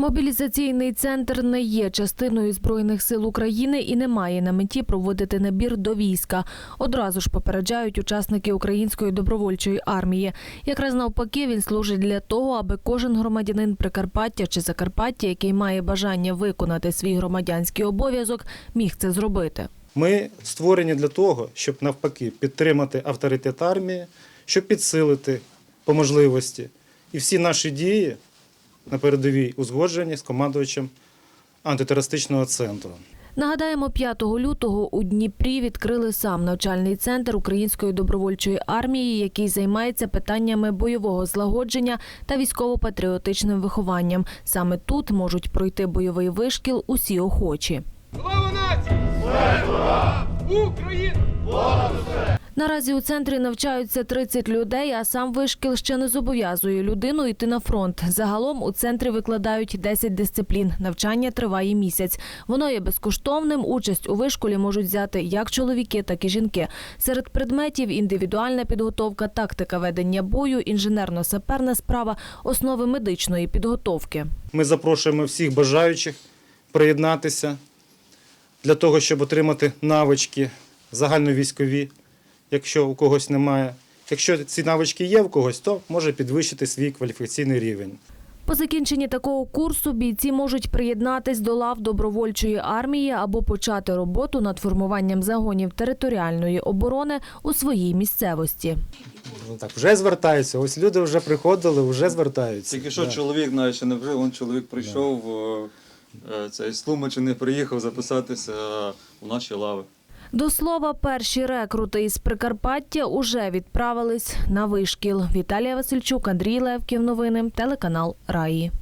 Мобілізаційний центр не є частиною збройних сил України і не має на меті проводити набір до війська. Одразу ж попереджають учасники української добровольчої армії. Якраз навпаки, він служить для того, аби кожен громадянин Прикарпаття чи Закарпаття, який має бажання виконати свій громадянський обов'язок, міг це зробити. Ми створені для того, щоб навпаки підтримати авторитет армії, щоб підсилити по можливості. І всі наші дії на передовій узгоджені з командувачем антитерористичного центру. Нагадаємо, 5 лютого у Дніпрі відкрили сам навчальний центр Української добровольчої армії, який займається питаннями бойового злагодження та військово-патріотичним вихованням. Саме тут можуть пройти бойовий вишкіл усі охочі. Слава нації! Слава! Україна! Наразі у центрі навчаються 30 людей, а сам вишкіл ще не зобов'язує людину йти на фронт. Загалом у центрі викладають 10 дисциплін. Навчання триває місяць. Воно є безкоштовним. Участь у вишколі можуть взяти як чоловіки, так і жінки. Серед предметів індивідуальна підготовка, тактика ведення бою, інженерно-саперна справа, основи медичної підготовки. Ми запрошуємо всіх бажаючих приєднатися для того, щоб отримати навички загальновійськові, якщо у когось немає. Якщо ці навички є в когось, то може підвищити свій кваліфікаційний рівень. По закінченні такого курсу бійці можуть приєднатись до лав добровольчої армії або почати роботу над формуванням загонів територіальної оборони у своїй місцевості. Ну, так, вже звертаються. Ось люди вже приходили, вже звертаються. Тільки що Да. чоловік навіть ще не вже, он чоловік прийшов, е, е, цей з Тлумачини приїхав записатися е, у наші лави. До слова, перші рекрути із Прикарпаття уже відправились на вишкіл. Віталія Васильчук, Андрій Левків. Новини, телеканал Раї.